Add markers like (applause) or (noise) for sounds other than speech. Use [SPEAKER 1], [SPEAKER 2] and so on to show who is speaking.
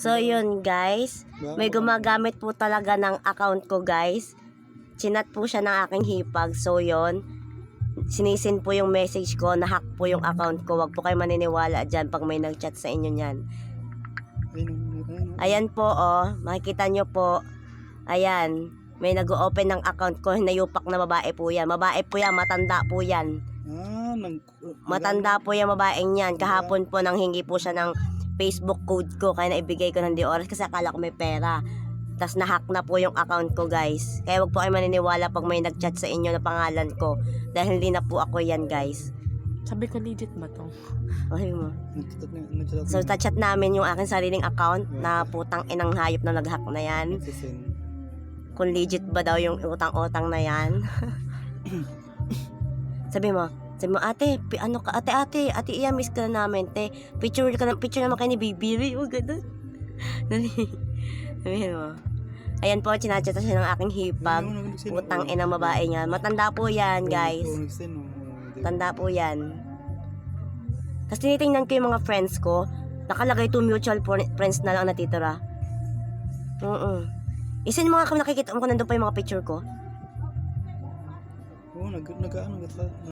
[SPEAKER 1] So yun guys, may gumagamit po talaga ng account ko guys. Chinat po siya ng aking hipag. So yun, sinisin po yung message ko, nahack po yung account ko. Wag po kayo maniniwala dyan pag may nag-chat sa inyo niyan. Ayan po oh, makikita nyo po. Ayan, may nag-open ng account ko, nayupak na babae po yan. Babae po yan, matanda po yan.
[SPEAKER 2] Ah, nang...
[SPEAKER 1] Matanda po yung babaeng yan. Kahapon po nang hingi po siya ng Facebook code ko. Kaya naibigay ko ng di oras kasi akala ko may pera. Tapos nahack na po yung account ko guys. Kaya wag po kayo maniniwala pag may nag-chat sa inyo na pangalan ko. Dahil hindi na po ako yan guys.
[SPEAKER 3] Sabi ko legit ba to? (laughs)
[SPEAKER 1] Okay mo. So chat namin yung aking sariling account na putang inang hayop na nag-hack na yan. Kung legit ba daw yung utang-utang na yan. (coughs) sabi mo, sabi mo, ate, pi- ano ka, ate, ate, ate, iya, miss ka na namin, te. Picture ka na, picture naman kayo ni Bibi. Oh, ganun. Sabihin mo. Ayan po, chinachat siya ng aking hipag.
[SPEAKER 2] Nagsend.
[SPEAKER 1] Putang inang babae niya. Matanda po yan, guys.
[SPEAKER 2] Oo.
[SPEAKER 1] Tanda po yan. Tapos tinitingnan ko yung mga friends ko. Nakalagay to mutual fr- friends na lang ang natitira. Oo. Isin mo nga kung nakikita mo kung nandun pa yung mga picture ko.
[SPEAKER 2] Oo, nag, nag, ano, nag,